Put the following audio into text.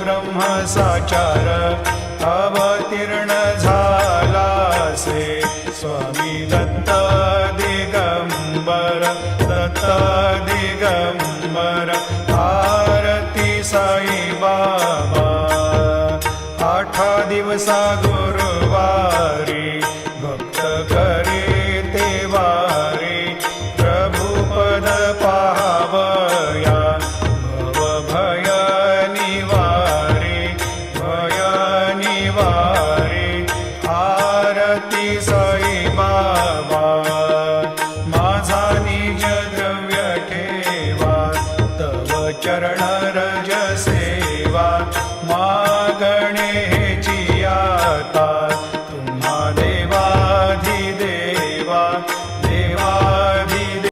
ब्रह्मचार अवतीर्ण झालासे स्वामी दत्त दिगंबर दत्त दिगंबर आरती साई बाबा आठा दिवसा गुरुवारी निवारे आरती साई बाबा माझा निज द्रव्य ठेवा तव चरण